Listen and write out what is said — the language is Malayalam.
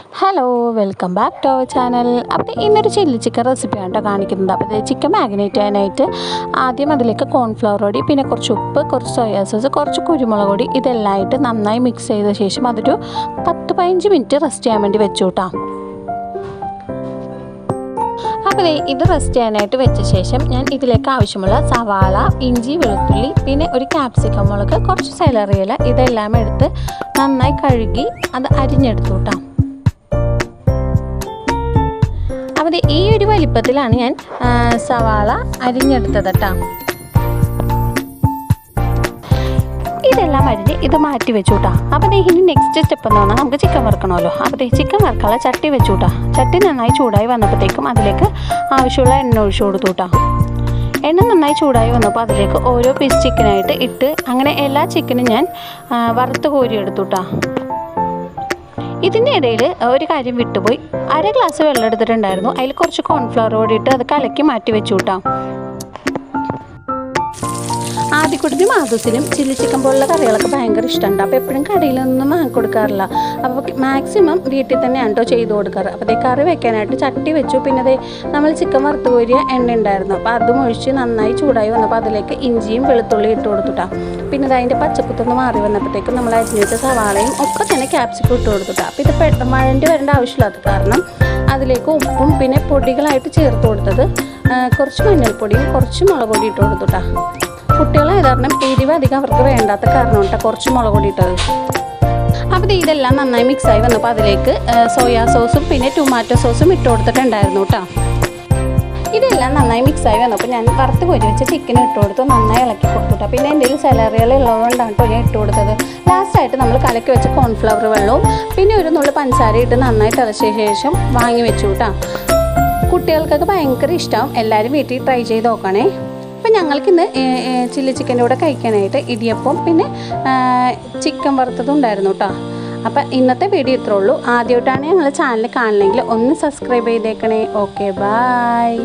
Hello welcome back to our channel അപ്പോൾ ഇന്നൊരു ചില്ലി ചിക്കൻ റെസിപ്പിയാണ് കേട്ടോ കാണിക്കുന്നത്. അപ്പോൾ ചിക്കൻ മാഗ്നേറ്റ് ചെയ്യാനായിട്ട് ആദ്യം അതിലേക്ക് കോൺഫ്ലവർ പൊടി പിന്നെ കുറച്ച് ഉപ്പ് കുറച്ച് സോയാ സോസ് കുറച്ച് കുരുമുളക് പൊടി ഇതെല്ലാം ആയിട്ട് നന്നായി മിക്സ് ചെയ്ത ശേഷം അതൊരു പത്ത് പതിനഞ്ച് മിനിറ്റ് റെസ്റ്റ് ചെയ്യാൻ വേണ്ടി വെച്ചു കേട്ടോ അപ്പോൾ ഇത് റെസ്റ്റ് ചെയ്യാനായിട്ട് വെച്ച ശേഷം ഞാൻ ഇതിലേക്ക് ആവശ്യമുള്ള സവാള ഇഞ്ചി വെളുത്തുള്ളി പിന്നെ ഒരു ക്യാപ്സിക്കം മുളക് കുറച്ച് സെലറിയില ഇതെല്ലാം എടുത്ത് നന്നായി കഴുകി അത് അരിഞ്ഞെടുത്തു കേട്ടോ ദേ ഈ ഒരു വലിപ്പത്തിലാണ് ഞാൻ സവാള അരിഞ്ഞെടുത്തത് കേട്ടോ. ഇതെല്ലാം അരിഞ്ഞ് ഇത് മാറ്റി വെച്ചു കേട്ടോ. അപ്പോൾ ഇനി നെക്സ്റ്റ് സ്റ്റെപ്പ് എന്ന് പറഞ്ഞാൽ നമുക്ക് ചിക്കൻ വറുക്കണമല്ലോ. അപ്പോൾ ചിക്കൻ വറുക്കാനുള്ള ചട്ടി വെച്ചു കേട്ടോ. ചട്ടി നന്നായി ചൂടായി വന്നപ്പോഴത്തേക്കും അതിലേക്ക് ആവശ്യമുള്ള എണ്ണ ഒഴിച്ചു കൊടുത്തു കേട്ടോ. എണ്ണ നന്നായി ചൂടായി വന്നപ്പോൾ അതിലേക്ക് ഓരോ പീസ് ചിക്കനായിട്ട് ഇട്ട് അങ്ങനെ എല്ലാ ചിക്കനും ഞാൻ വറുത്ത് കോരി കേട്ടോ. ഇതിന്റെ ഇടയിൽ ഒരു കാര്യം വിട്ടുപോയി. അര ഗ്ലാസ് വെള്ളം എടുത്തിട്ടുണ്ടായിരുന്നു. അതിൽ കുറച്ച് കോൺഫ്ലവർ കൂടി ഇട്ട് അത് കലക്കി മാറ്റി വെച്ചു കേട്ടോ. ആദ്യക്കുട്ടിനും മാധുസിനും ചില്ലി ചിക്കൻ പോലുള്ള കറികളൊക്കെ ഭയങ്കര ഇഷ്ടമുണ്ട്. അപ്പോൾ എപ്പോഴും കടയിലൊന്നും വാങ്ങിക്കൊടുക്കാറില്ല അപ്പോൾ മാക്സിമം വീട്ടിൽ തന്നെയാണ് കേട്ടോ ചെയ്ത് കൊടുക്കാറ്. അപ്പോൾ അതേ കറി വെക്കാനായിട്ട് ചട്ടി വെച്ചു. പിന്നെ അതേ നമ്മൾ ചിക്കൻ വറുത്ത് കോരിയ എണ്ണ ഉണ്ടായിരുന്നു. അപ്പോൾ അതും ഒഴിച്ച് നന്നായി ചൂടായി വന്നപ്പോൾ അതിലേക്ക് ഇഞ്ചിയും വെളുത്തുള്ളിയും ഇട്ട് കൊടുത്തുട്ടാ. പിന്നെ അത് അതിന്റെ പച്ചക്കുത്തൊന്ന് മാറി വന്നപ്പോഴത്തേക്കും നമ്മൾ അരിഞ്ഞിട്ട് സവാളയും ഒക്കെ തന്നെ ക്യാപ്സിക്കം ഇട്ട് കൊടുത്തുട്ടാ. അപ്പോൾ ഇത് പെട്ടെന്ന് മഴന്റെ വരേണ്ട ആവശ്യമില്ലാത്ത കാരണം അതിലേക്ക് ഉപ്പും പിന്നെ പൊടികളായിട്ട് ചേർത്ത് കൊടുത്തത് കുറച്ച് മഞ്ഞൾപ്പൊടിയും കുറച്ച് മുളക് പൊടി ഇട്ട് കൊടുത്തുട്ടാ. കാരണം എരിവ് അധികം അവർക്ക് വേണ്ടാത്ത കാരണം കേട്ടോ കുറച്ച് മുളക് പൊടി ഇട്ടത്. അപ്പോൾ ഇതെല്ലാം നന്നായി മിക്സായി വന്നപ്പോൾ അതിലേക്ക് സോയാ സോസും പിന്നെ ടൊമാറ്റോ സോസും ഇട്ട് കൊടുത്തിട്ടുണ്ടായിരുന്നു കേട്ടോ ഇതെല്ലാം നന്നായി മിക്സായി വന്നപ്പോൾ ഞാൻ വറുത്ത് കോരി വെച്ച ചിക്കൻ ഇട്ട് കൊടുത്തു. നന്നായി ഇളക്കി കൊടുത്തുട്ടോ പിന്നെ എന്റെ കയ്യിൽ സലറികൾ ഉള്ളതുകൊണ്ടാണ് കേട്ടോ ഞാൻ ഇട്ട് കൊടുത്തത്. ലാസ്റ്റായിട്ട് നമ്മൾ കലക്കി വെച്ച കോൺഫ്ലവർ വെള്ളവും പിന്നെ ഒരു നുള്ളു പഞ്ചസാര ഇട്ട് നന്നായി തിളച്ച ശേഷം വാങ്ങി വെച്ചു കേട്ടോ കുട്ടികൾക്കൊക്കെ ഭയങ്കര ഇഷ്ടം എല്ലാവരും വീട്ടിൽ ട്രൈ ചെയ്ത് നോക്കണേ. അപ്പം ഞങ്ങൾക്കിന്ന് ചില്ലി ചിക്കന്റെ കൂടെ കഴിക്കാനായിട്ട് ഇടിയപ്പം പിന്നെ ചിക്കൻ വറുത്തതും ഉണ്ടായിരുന്നു കേട്ടോ അപ്പം ഇന്നത്തെ വീഡിയോ ഇത്രേ ഉള്ളൂ. ആദ്യമായിട്ടാണ് ഞങ്ങൾ ചാനൽ കാണണമെങ്കിൽ ഒന്ന് സബ്സ്ക്രൈബ് ചെയ്തേക്കണേ. Okay bye